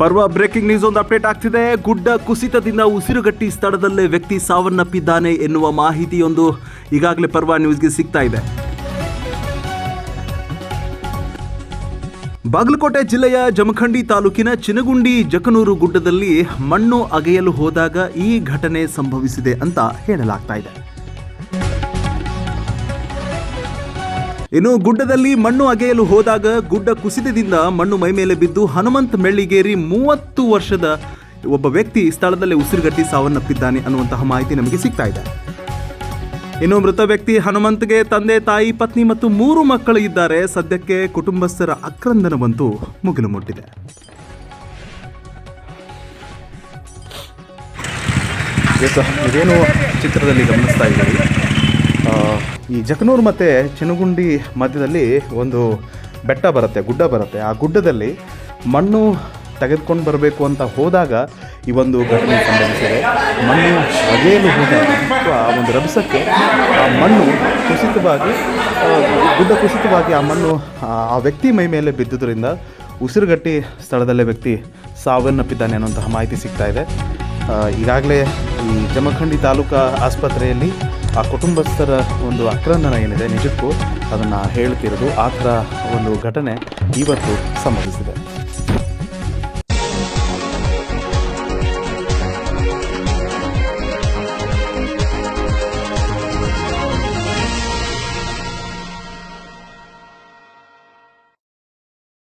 ಪರ್ವ breaking news ಒಂದು update ಆಗ್ತಿದೆ. ಗುಡ್ಡ ಕುಸಿತದಿಂದ ಉಸಿರುಗಟ್ಟಿ ಸ್ಥಳದಲ್ಲೇ ವ್ಯಕ್ತಿ ಸಾವನ್ನಪ್ಪಿದ್ದಾನೆ ಎನ್ನುವ ಮಾಹಿತಿಯೊಂದು ಈಗಾಗಲೇ ಪರ್ವ ನ್ಯೂಸ್ಗೆ ಸಿಗ್ತಾ ಇದೆ. ಬಾಗಲಕೋಟೆ ಜಿಲ್ಲೆಯ ಜಮಖಂಡಿ ತಾಲೂಕಿನ ಚಿನಗುಂಡಿ ಜಕನೂರು ಗುಡ್ಡದಲ್ಲಿ ಮಣ್ಣು ಅಗೆಯಲು ಹೋದಾಗ ಈ ಘಟನೆ ಸಂಭವಿಸಿದೆ ಅಂತ ಹೇಳಲಾಗ್ತಾ ಇದೆ. ಇನ್ನು ಗುಡ್ಡದಲ್ಲಿ ಮಣ್ಣು ಅಗೆಯಲು ಹೋದಾಗ ಗುಡ್ಡ ಕುಸಿತದಿಂದ ಮಣ್ಣು ಮೈಮೇಲೆ ಬಿದ್ದು ಹನುಮಂತ್ ಮೆಳ್ಳಿಗೇರಿ ಮೂವತ್ತು ವರ್ಷದ ಒಬ್ಬ ವ್ಯಕ್ತಿ ಸ್ಥಳದಲ್ಲೇ ಉಸಿರುಗಟ್ಟಿ ಸಾವನ್ನಪ್ಪಿದ್ದಾನೆ ಅನ್ನುವಂತಹ ಮಾಹಿತಿ ನಮಗೆ ಸಿಗ್ತಾ ಇದೆ. ಇನ್ನು ಮೃತ ವ್ಯಕ್ತಿ ಹನುಮಂತ್ಗೆ ತಂದೆ, ತಾಯಿ, ಪತ್ನಿ ಮತ್ತು ಮೂರು ಮಕ್ಕಳು ಇದ್ದಾರೆ. ಸದ್ಯಕ್ಕೆ ಕುಟುಂಬಸ್ಥರ ಆಕ್ರಂದನವಂತೂ ಮುಗಿಲು ಮುಟ್ಟಿದೆ. ಇದೇನು ಚಿತ್ರದಲ್ಲಿ ಗಮನಿಸ್ತಾ ಇದ್ದೀವಿ ಈ ಜಕನೂರು ಮತ್ತು ಚಿನಗುಂಡಿ ಮಧ್ಯದಲ್ಲಿ ಒಂದು ಬೆಟ್ಟ ಬರುತ್ತೆ, ಗುಡ್ಡ ಬರುತ್ತೆ. ಆ ಗುಡ್ಡದಲ್ಲಿ ಮಣ್ಣು ತೆಗೆದುಕೊಂಡು ಬರಬೇಕು ಅಂತ ಹೋದಾಗ ಈ ಒಂದು ಘಟನೆ ಸಂಭವಿಸಿದೆ. ಮಣ್ಣು ಅಗೆಯಲು ಆ ಒಂದು ರಭಸಕ್ಕೆ ಆ ಮಣ್ಣು ಕುಸಿತವಾಗಿ ಗುಡ್ಡ ಕುಸಿತವಾಗಿ ಆ ಮಣ್ಣು, ಆ ವ್ಯಕ್ತಿ ಮೈ ಮೇಲೆ ಬಿದ್ದುದರಿಂದ ಉಸಿರುಗಟ್ಟಿ ಸ್ಥಳದಲ್ಲೇ ವ್ಯಕ್ತಿ ಸಾವನ್ನಪ್ಪಿದ್ದಾನೆ ಅನ್ನುವಂತಹ ಮಾಹಿತಿ ಸಿಗ್ತಾ ಇದೆ. ಈಗಾಗಲೇ ಈ ಜಮಖಂಡಿ ತಾಲೂಕಾ ಆಸ್ಪತ್ರೆಯಲ್ಲಿ ಆ ಕುಟುಂಬಸ್ಥರ ಒಂದು ಆಕ್ರಂದನ ಏನಿದೆ ನಿಜಕ್ಕೂ ಅದನ್ನು ಹೇಳ್ತಿರೋದು ಆ ಥರ ಒಂದು ಘಟನೆ ಇವತ್ತು ಸಂಭವಿಸಿದೆ.